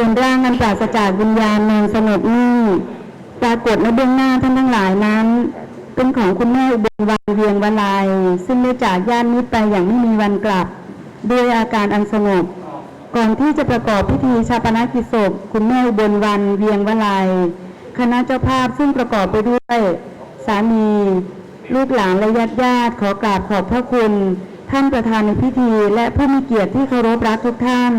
เป็นร่างอันปราศจากวิญญาณนอนสงบนิ่งปรากฏในเบื้องหน้าท่านทั้งหลายนั้น เป็นของคุณแม่อุบลวันเวียงวลัยซึ่งได้จากญาติมิตรไปอย่างไม่มีวันกลับ ด้วยอาการอันสงบ ก่อนที่จะประกอบพิธีชาปนกิจศพคุณแม่อุบลวันเวียงวลัยคณะเจ้าภาพซึ่งประกอบไปด้วยสามีลูกหลานและญาติญาติขอกราบขอบพระคุณ ท่านประธานในพิธี และผู้มีเกียรติที่เคารพรักทุกท่าน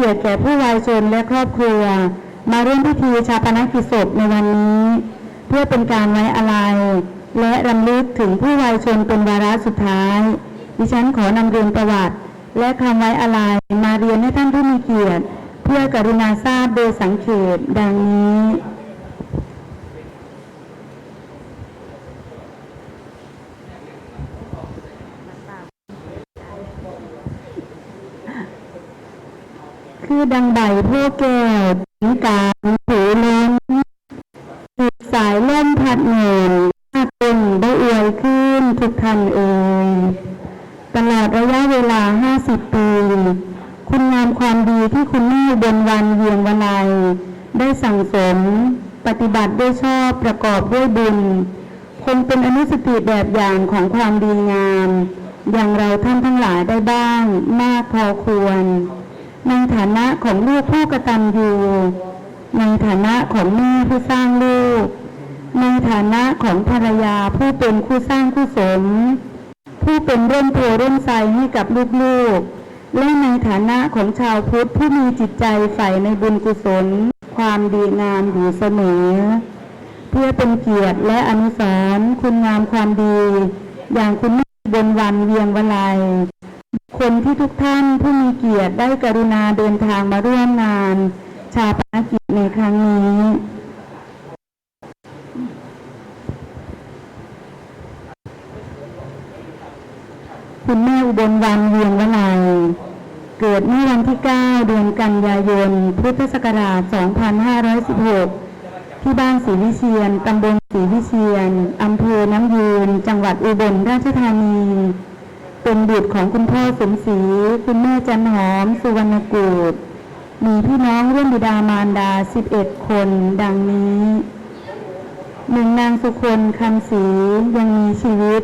กียรติแก่ผู้วายชนและครอบครัว มาร่วมพิธีชาปนกิจศพในวันนี้ เพื่อเป็นการไว้อาลัยและรำลึกถึงผู้วายชนเป็นวาระสุดท้าย ดิฉันขอนำเรียนประวัติ และคำไว้อาลัยมาเรียนให้ท่านผู้มีเกียรติ เพื่อกรุณาทราบโดยสังเขตดังนี้ คือดังใบพกแก้วถึงการผูล้นสุดสายล่มพัดเหงินถ้าเป็นได้อวยขึ้นทุกท่านเอ่ยตลอดระยะเวลา 50 ปี คุณงามความดีที่คุณแม่บนวันเวียงวลัย ได้สั่งสม ปฏิบัติด้วยชอบประกอบด้วยบุญ คงเป็นอนุสติแบบอย่างของความดีงาม อย่างเราท่านทั้งหลายได้บ้างมากพอควร ในฐานะของลูกผู้กระตัญญูในฐานะของแม่ผู้สร้างลูก ในฐานะของภรรยาผู้เป็นคู่สร้างคู่สม ผู้เป็นร่มโพร่มไทรให้กับลูกๆ และในฐานะของชาวพุทธผู้มีจิตใจใฝ่ในบุญกุศล ความดีงามอยู่เสมอ เพื่อเป็นเกียรติและอนุสรณ์คุณงามความดี อย่างคุณแม่บนวันเวียงวลัย คนที่ทุกท่านผู้มีเกียรติได้กรุณาเดินทางมาร่วมงาน ชาปนกิจในครั้งนี้ คุณแม่อุบลวันเวียงวลัยเกิดเมื่อวันที่ 9 เดือนกันยายน พุทธศักราช 2516 ที่บ้านศรีวิเชียน ตำบลศรีวิเชียน อำเภอน้ำยืน จังหวัดอุบลราชธานี เป็นบุตรของคุณพ่อสมศรีคุณแม่จันหอม สุวรรณกูดมีพี่น้องร่วมบิดามารดา 11 คนดังนี้หนึ่งนางสุคนคำศรียังมีชีวิต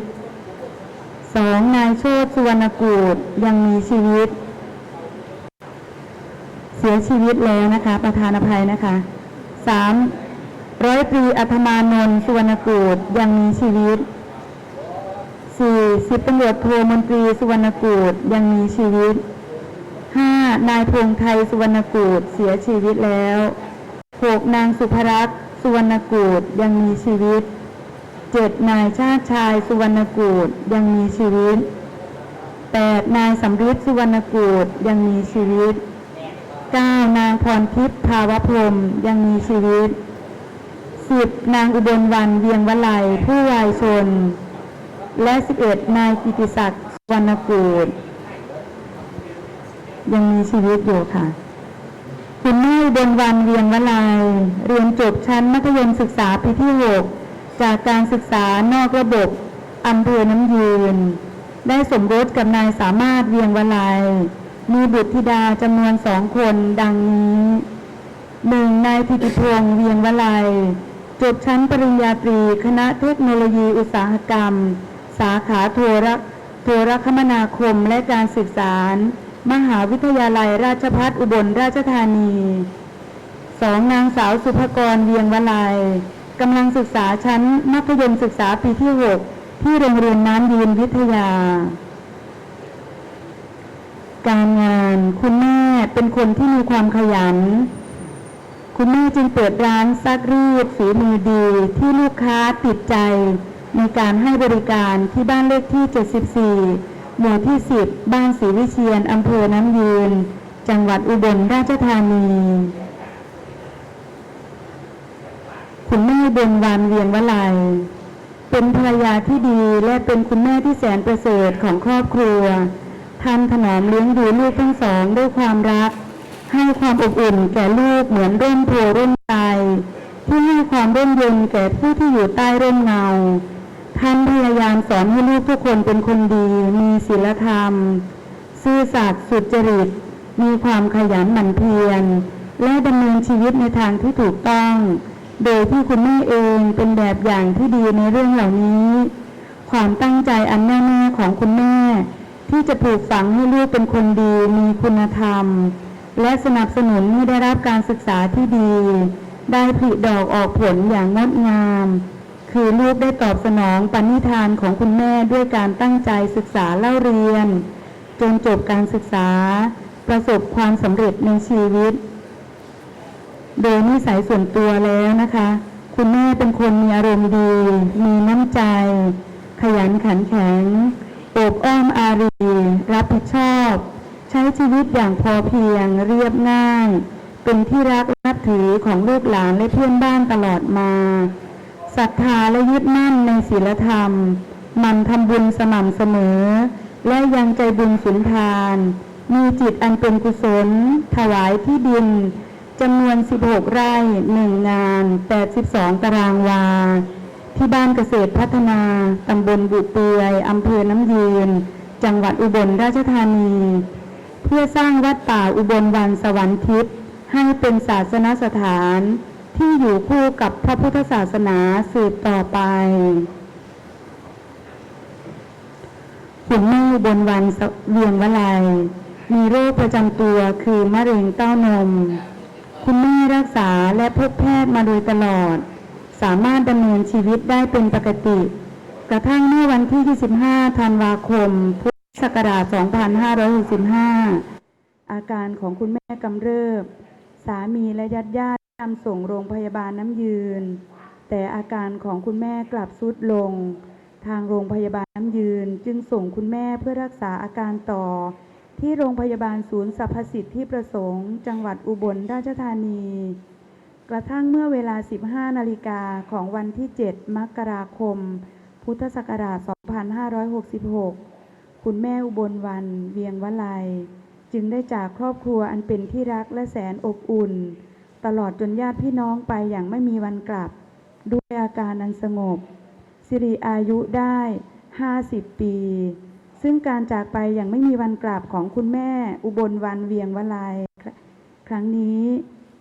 สองนายโชตสุวรรณกูดยังมีชีวิต เสียชีวิตแล้วนะคะ ประธานอภัยนะคะสามร้อยตรีอัธมานนท์สุวรรณกูดยังมีชีวิต สี่สิบตำรวจโทมนตรีสุวรรณกูดยังมีชีวิตห้านายพงไทยสุวรรณกูดเสียชีวิตแล้วหกนางสุภรักษ์สุวรรณกูดยังมีชีวิตเจ็ดนายชาติชายสุวรรณกูดยังมีชีวิตแปดนายสำริดสุวรรณกูดยังมีชีวิตเก้านางพรทิพย์ภาวพรมยังมีชีวิตสิบนางอุบลวันเวียงวลัยผู้วายชน และสิบเอ็ดนายกิติศักดิ์สวรรณกูดยังมีชีวิตอยู่ค่ะ คุณแม่บลวันเวียงวลัยเรียนจบชั้นมัธยมศึกษาปีที่ 6 จากการศึกษานอกระบบอำเภอน้ำยืน ได้สมรสกับนายสามารถเวียงวลัยมีบุตรธิดาจำนวนสองคนดังนี้หนึ่งนายธิติพงษ์เวียงวลัย จบชั้นปริญญาตรี คณะเทคโนโลยีอุตสาหกรรม สาขาโทรโทรคมนาคมและการสื่อสาร มหาวิทยาลัยราชภัฏอุบลราชธานีสองนางสาวสุภกรเวียงวลัยกำลังศึกษาชั้นมัธยมศึกษาปีที่ 6 ที่โรงเรียนน้ำยืนวิทยา การงานคุณแม่เป็นคนที่มีความขยัน คุณแม่จึงเปิดร้านซักรีดฝีมือดีที่ลูกค้าติดใจ ในการให้บริการที่บ้านเลขที่ 74 หมู่ที่ 10 บ้านศรีวิเชียนอำเภอน้ำยืน จังหวัดอุบลราชธานี คุณแม่เบญวันเวียงวลัย เป็นภรรยาที่ดีและเป็นคุณแม่ที่แสนประเสริฐของครอบครัวท่านถนอมเลี้ยงดูลูกทั้งสองด้วยความรัก ให้ความอบอุ่นแก่ลูกเหมือนร่มโพร่มไทรที่ให้ความร่มเย็นแก่ผู้ที่อยู่ใต้ร่มเงา ท่านพยายามสอนให้ลูกทุกคนเป็นคนดี มีศีลธรรม ซื่อสัตย์สุจริต มีความขยันหมั่นเพียร และดำเนินชีวิตในทางที่ถูกต้อง โดยที่คุณแม่เองเป็นแบบอย่างที่ดีในเรื่องเหล่านี้ ความตั้งใจอันแน่วแน่ของคุณแม่ ที่จะปลูกฝังให้ลูกเป็นคนดี มีคุณธรรม และสนับสนุนให้ได้รับการศึกษาที่ดี ได้ผลิดอกออกผลอย่างงดงาม คือลูกได้ตอบสนองปณิธานของคุณแม่ด้วยการตั้งใจศึกษาเล่าเรียน จนจบการศึกษา ประสบความสำเร็จในชีวิต โดยนิสัยส่วนตัวแล้วนะคะ คุณแม่เป็นคนมีอารมณ์ดี มีน้ำใจ ขยันขันแข็งโอบอ้อมอารี รับผิดชอบ ใช้ชีวิตอย่างพอเพียงเรียบง่าย เป็นที่รักนับถือของลูกหลานและเพื่อนบ้านตลอดมา ศรัทธาและยึดมั่นในศีลธรรม มันทำบุญสม่ำเสมอ และยังใจบุญสุนทาน มีจิตอันเป็นกุศล ถวายที่ดินจำนวน 16 ไร่1งาน 82 ตารางวา ที่บ้านเกษตรพัฒนาตำบลบุเปือยอำเภอน้ำยืน จังหวัดอุบลราชธานี เพื่อสร้างวัดป่าอุบลวันสวรรค์ทิพย์ให้เป็นศาสนสถาน ที่อยู่คู่กับพระพุทธศาสนาสืบต่อไปคุณแม่อุบนวันเวียงวลัย มีโรคประจำตัวคือมะเร็งเต้านม คุณแม่รักษาและพบแพทย์มาโดยตลอด สามารถดำเนินชีวิตได้เป็นปกติ กระทั่งเมื่อวันที่ 25 ธันวาคม พุทธศักราช 2565 อาการของคุณแม่กำเริบ สามีและญาติญาติ นำส่งโรงพยาบาลน้ำยืน แต่อาการของคุณแม่กลับทรุดลง ทางโรงพยาบาลน้ำยืนจึงส่งคุณแม่เพื่อรักษาอาการต่อ ที่โรงพยาบาลศูนย์สรรพสิทธิประสงค์ จังหวัดอุบลราชธานี กระทั่งเมื่อเวลา 15 นาฬิกาของวันที่ 7 มกราคม พุทธศักราช 2566 คุณแม่อุบลวันเวียงวลัย จึงได้จากครอบครัวอันเป็นที่รักและแสนอบอุ่น ตลอดจนญาติพี่น้องไปอย่างไม่มีวันกลับ ด้วยอาการอันสงบ สิริอายุได้ 50 ปี ซึ่งการจากไปอย่างไม่มีวันกลับของคุณแม่อุบลวันเวียงวลัยครั้งนี้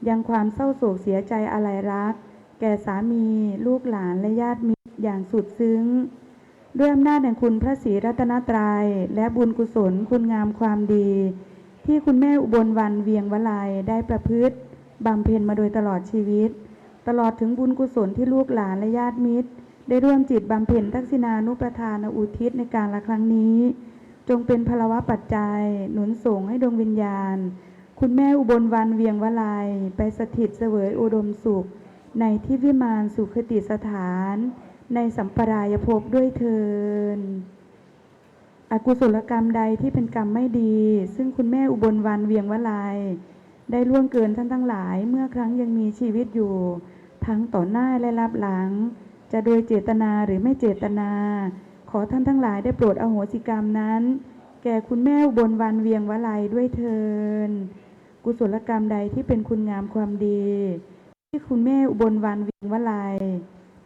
ยังความเศร้าโศกเสียใจอะไรรัก แก่สามีลูกหลานและญาติมิตรอย่างสุดซึ้งด้วยอำนาจแห่งคุณพระศรีรัตนตรัยและบุญกุศลคุณงามความดี ที่คุณแม่อุบลวันเวียงวลัยได้ประพฤติ บำเพ็ญมาโดยตลอดชีวิต ตลอดถึงบุญกุศลที่ลูกหลานและญาติมิตร ได้ร่วมจิตบำเพ็ญทักษิณานุประทานอุทิศในการละครั้งนี้ จงเป็นพลวะปัจจัย หนุนส่งให้ดวงวิญญาณ คุณแม่อุบลวันเวียงวลัยไปสถิตเสวยอุดมสุข ในที่วิมานสุขติสถาน ในสัมปรายภพด้วยเทินอกุศลกรรมใดที่เป็นกรรมไม่ดี ซึ่งคุณแม่อุบลวันเวียงวลัย ได้ล่วงเกินท่านทั้งหลายเมื่อครั้งยังมีชีวิตอยู่ ทั้งต่อหน้าและรับหลัง จะโดยเจตนาหรือไม่เจตนา ขอท่านทั้งหลายได้โปรดอโหสิกรรมนั้น แก่คุณแม่อุบลวันเวียงวลัยด้วยเทินกุศลกรรมใดที่เป็นคุณงามความดี ที่คุณแม่อุบลวันเวียงวลัย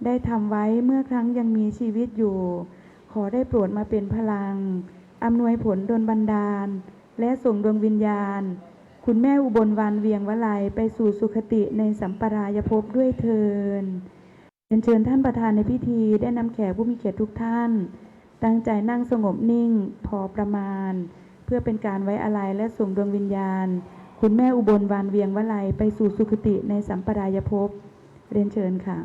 ได้ทำไว้เมื่อครั้งยังมีชีวิตอยู่ ขอได้โปรดมาเป็นพลังอำนวยผลดลบันดาล และส่งดวงวิญญาณ คุณแม่อุบลวันเวียงวลัยไปสู่สุคติในสัมปรายภพด้วยเทินเรียนเชิญท่านประธานในพิธีได้นำแขกผู้มีเกียรติทุกท่าน ตั้งใจนั่งสงบนิ่งพอประมาณ เพื่อเป็นการไว้อาลัยและส่งดวงวิญญาณ คุณแม่อุบลวานเวียงวลัยไปสู่สุคติในสัมปรายภพเรียนเชิญค่ะ